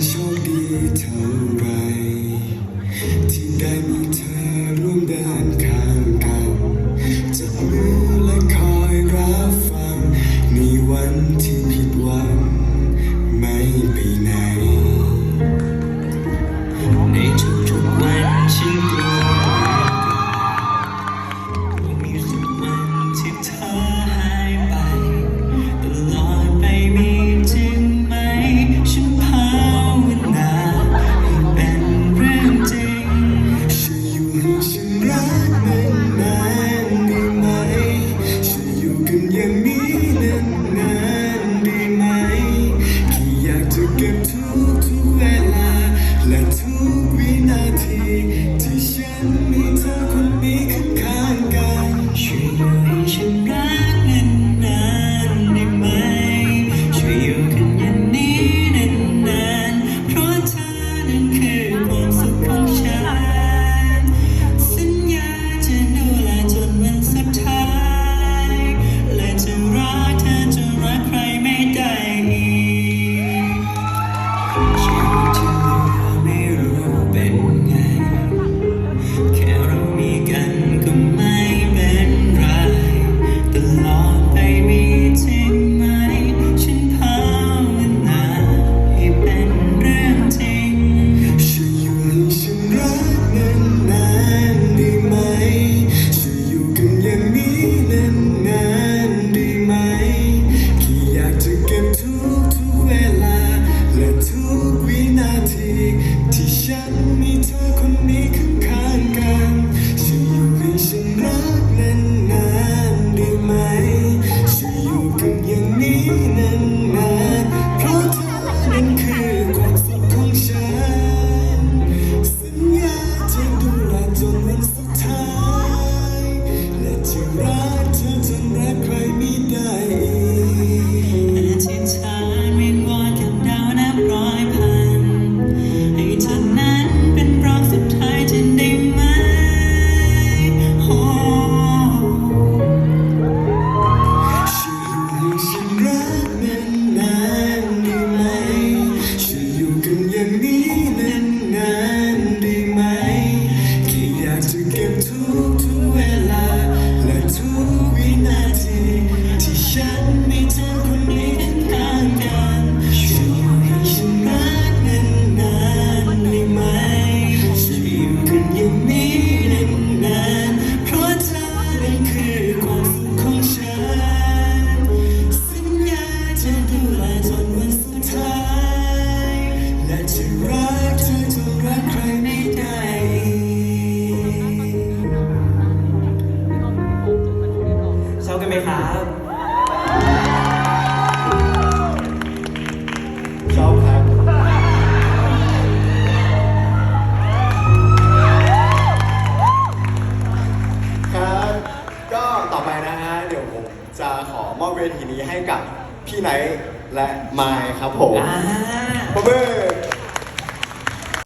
Chúng. me. ocean ไหมครับ ชอบครับ ครับ ก็ต่อไปนะฮะ เดี๋ยวผมจะขอมอบเวทีนี้ให้กับพี่ไหนท์และไมค์ครับผมอ่าปบมือ